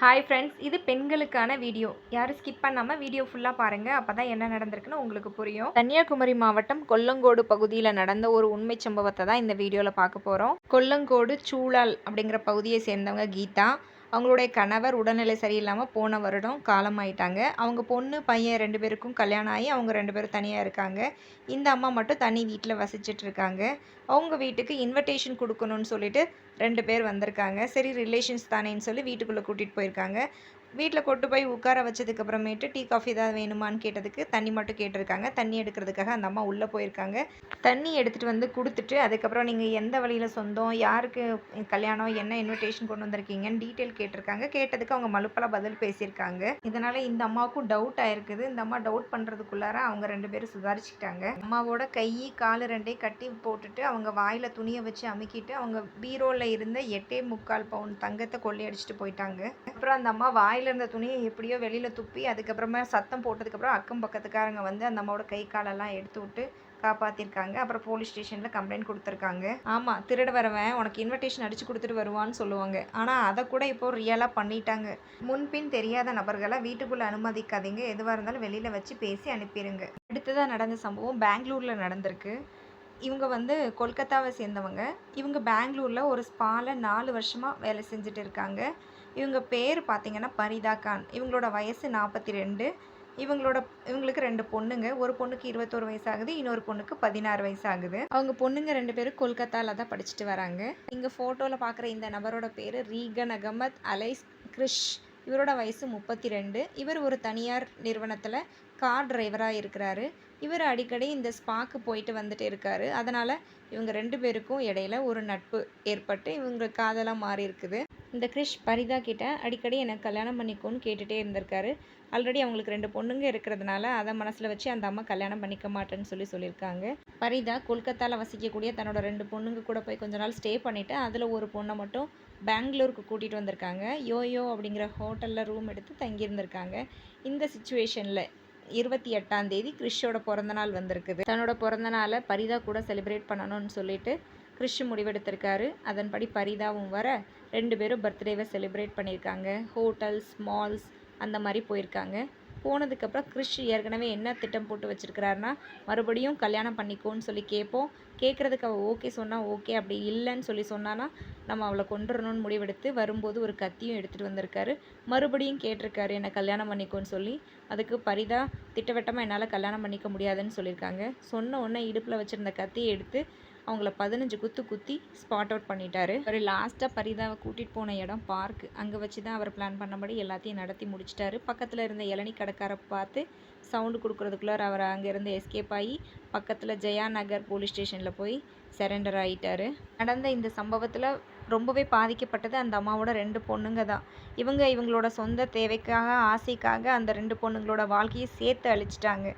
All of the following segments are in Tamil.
ஹாய் ஃப்ரெண்ட்ஸ் இது பெண்களுக்கான வீடியோ யாரும் ஸ்கிப் பண்ணாமல் வீடியோ ஃபுல்லாக பாருங்கள் அப்போ தான் என்ன நடந்திருக்குன்னு உங்களுக்கு புரியும். கன்னியாகுமரி மாவட்டம் கொல்லங்கோடு பகுதியில் நடந்த ஒரு உண்மை சம்பவத்தை தான் இந்த வீடியோவில் பார்க்க போகிறோம் கொல்லங்கோடு சூழல் அப்படிங்கிற பகுதியை சேர்ந்தவங்க கீதா. அவங்களுடைய கணவர் உடல்நிலை சரியில்லாமல் போன வருடம் காலமாயிட்டாங்க. அவங்க பொண்ணு பையன் ரெண்டு பேருக்கும் கல்யாணம் ஆகி அவங்க ரெண்டு பேரும் தனியாக இருக்காங்க. இந்த அம்மா மட்டும் தனி வீட்டில் வசிச்சிட்டு இருக்காங்க. அவங்க வீட்டுக்கு இன்விடேஷன் கொடுக்கணும்னு சொல்லிட்டு ரெண்டு பேர் வந்திருக்காங்க. சரி ரிலேஷன்ஸ் தானேன்னு சொல்லி வீட்டுக்குள்ளே கூட்டிகிட்டு போயிருக்காங்க. வீட்டில் கொண்டு போய் உட்கார வச்சதுக்கு அப்புறமேட்டு டீ காஃபி ஏதாவது வேணுமான்னு கேட்டதுக்கு தண்ணி மட்டும் கேட்டிருக்காங்க. தண்ணி எடுக்கிறதுக்காக அந்த அம்மா உள்ளே போயிருக்காங்க. தண்ணி எடுத்துகிட்டு வந்து கொடுத்துட்டு அதுக்கப்புறம் நீங்கள் எந்த வழியில் சொந்தம் யாருக்கு கல்யாணம் என்ன இன்விடேஷன் கொண்டு வந்திருக்கீங்கன்னு டீட்டெயில் கேட்டிருக்காங்க. கேட்டதுக்கு அவங்க மலுப்பெல்லாம் பதில் பேசியிருக்காங்க. இதனால் இந்த அம்மாவுக்கும் டவுட் ஆயிருக்குது. இந்த அம்மா டவுட் பண்ணுறதுக்குள்ளார அவங்க ரெண்டு பேரும் சுதாரிச்சுக்கிட்டாங்க. அம்மாவோட கை கால் ரெண்டையும் கட்டி போட்டுட்டு அவங்க வாயில் துணியை வச்சு அமுக்கிட்டு அவங்க பீரோவில் இருந்த எட்டே முக்கால் பவுன் தங்கத்தை கொள்ளையடிச்சிட்டு போயிட்டாங்க. அப்புறம் அந்த அம்மா வாய் வாயில் இருந்த துணியை எப்படியோ வெளியில் துப்பி அதுக்கப்புறமா சத்தம் போட்டதுக்கப்புறம் அக்கம் பக்கத்துக்காரங்க வந்து அந்த அம்மாவோட கை காலெல்லாம் எடுத்து விட்டு காப்பாற்றிருக்காங்க அப்புறம் போலீஸ் ஸ்டேஷனில் கம்ப்ளைண்ட் கொடுத்துருக்காங்க. ஆமாம் திருட வரவன் உனக்கு இன்விடேஷன் அடித்து கொடுத்துட்டு வருவான்னு சொல்லுவாங்க. ஆனால் அதை கூட இப்போ ரியலாக பண்ணிட்டாங்க. முன்பின் தெரியாத நபர்களை வீட்டுக்குள்ளே அனுமதிக்காதீங்க. எதுவாக இருந்தாலும் வெளியில் வச்சு பேசி அனுப்பிடுங்க அடுத்ததாக நடந்த சம்பவம் பெங்களூரில் நடந்திருக்கு. இவங்க வந்து கொல்கத்தாவை சேர்ந்தவங்க. இவங்க பெங்களூரில் ஒரு ஸ்பாவில் நாலு வருஷமாக வேலை செஞ்சுட்டு இருக்காங்க. இவங்க பேர் பார்த்தீங்கன்னா பரிதா கான். இவங்களோட வயசு நாற்பத்தி ரெண்டு இவங்களோட இவங்களுக்கு ரெண்டு பொண்ணுங்க. ஒரு பொண்ணுக்கு இருபத்தோரு வயசு ஆகுது இன்னொரு பொண்ணுக்கு பதினாறு வயசு ஆகுது அவங்க பொண்ணுங்க ரெண்டு பேரும் கொல்கத்தாவில் தான் படிச்சுட்டு வராங்க. இங்கே ஃபோட்டோவில் பார்க்குற இந்த நபரோட பேர் ரீகன் அகமத் அலைஸ் கிரிஷ். இவரோட வயசு முப்பத்தி ரெண்டு இவர் ஒரு தனியார் நிறுவனத்தில் கார் டிரைவராக இருக்கிறாரு. இவர் அடிக்கடி இந்த ஸ்பாக்கு போயிட்டு வந்துட்டு இருக்காரு. அதனால் இவங்க ரெண்டு பேருக்கும் இடையில ஒரு நட்பு ஏற்பட்டு இவங்க காதலாக மாறி இருக்குது. இந்த கிரிஷ் பரிதா கிட்ட அடிக்கடி எனக்கு கல்யாணம் பண்ணிக்கோன்னு கேட்டுகிட்டே இருந்திருக்காரு. ஆல்ரெடி அவங்களுக்கு ரெண்டு பொண்ணுங்க இருக்கிறதுனால அதை மனசில் வச்சு அந்த அம்மா கல்யாணம் பண்ணிக்க மாட்டேன்னு சொல்லி சொல்லியிருக்காங்க. பரிதா கொல்கத்தாவில் வசிக்கக்கூடிய தன்னோட ரெண்டு பொண்ணுங்க கூட போய் கொஞ்ச நாள் ஸ்டே பண்ணிவிட்டு அதில் ஒரு பொண்ணை மட்டும் பெங்களூருக்கு கூட்டிகிட்டு வந்திருக்காங்க. யோயோ அப்படிங்கிற ஹோட்டலில் ரூம் எடுத்து தங்கியிருந்திருக்காங்க. இந்த சுச்சுவேஷனில் இருபத்தி எட்டாம் தேதி கிறிஷோட பிறந்தநாள் வந்திருக்குது. தன்னோட பிறந்தநாளை பரிதா கூட செலிப்ரேட் பண்ணணும்னு சொல்லிட்டு கிறிஷ் முடிவெடுத்திருக்காரு. அதன்படி பரிதாவும் வர ரெண்டு பேரும் பர்த்டேவை செலிப்ரேட் பண்ணியிருக்காங்க. ஹோட்டல்ஸ் மால்ஸ் அந்த மாதிரி போயிருக்காங்க. போனதுக்கப்புறம் கிறிஷ் ஏற்கனவே என்ன திட்டம் போட்டு வச்சுருக்கிறாருன்னா மறுபடியும் கல்யாணம் பண்ணிக்கோன்னு சொல்லி கேட்போம். கேட்குறதுக்கு அவள் ஓகே சொன்னால் ஓகே அப்படி இல்லைன்னு சொல்லி சொன்னான்னா நம்ம அவளை கொண்டுறணும்னு முடிவெடுத்து வரும்போது ஒரு கத்தியும் எடுத்துகிட்டு வந்திருக்காரு. மறுபடியும் கேட்டிருக்காரு என்னை கல்யாணம் பண்ணிக்கோன்னு சொல்லி. அதுக்கு பரிதா திட்டவட்டமாக என்னால் கல்யாணம் பண்ணிக்க முடியாதுன்னு சொல்லியிருக்காங்க. சொன்ன உடனே இடுப்பில் வச்சுருந்த கத்தியை எடுத்து அவங்கள பதினஞ்சு குத்து குத்தி ஸ்பாட் அவுட் பண்ணிட்டாரு. அவர் லாஸ்ட்டாக பரிதாவை கூட்டிகிட்டு போன இடம் பார்க் அங்கே வச்சு தான் அவர் பிளான் பண்ணபடி எல்லாத்தையும் நடத்தி முடிச்சிட்டாரு. பக்கத்தில் இருந்த இளநி கடைக்காரை பார்த்து சவுண்டு கொடுக்குறதுக்குள்ளார அவர் அங்கேருந்து எஸ்கேப் ஆகி பக்கத்தில் ஜெயா நகர் போலீஸ் ஸ்டேஷனில் போய் சரண்டர் ஆகிட்டாரு நடந்த இந்த சம்பவத்தில் ரொம்பவே பாதிக்கப்பட்டது அந்த அம்மாவோட ரெண்டு பொண்ணுங்க தான். இவங்க இவங்களோட சொந்த தேவைக்காக ஆசைக்காக அந்த ரெண்டு பொண்ணுங்களோட வாழ்க்கையை சேர்த்து அழிச்சிட்டாங்க.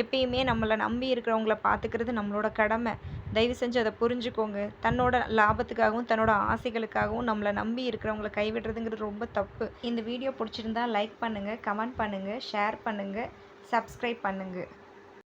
எப்பயுமே நம்மளை நம்பி இருக்கிறவங்கள பார்த்துக்கிறது நம்மளோட கடமை. தயவு செஞ்சு அதை புரிஞ்சுக்கோங்க. தன்னோட லாபத்துக்காகவும் தன்னோட ஆசைகளுக்காகவும் நம்மளை நம்பி இருக்கிறவங்கள கைவிடுறதுங்கிறது ரொம்ப தப்பு. இந்த வீடியோ பிடிச்சிருந்தா லைக் பண்ணுங்கள் கமெண்ட் பண்ணுங்கள் ஷேர் பண்ணுங்கள் சப்ஸ்கிரைப் பண்ணுங்கள்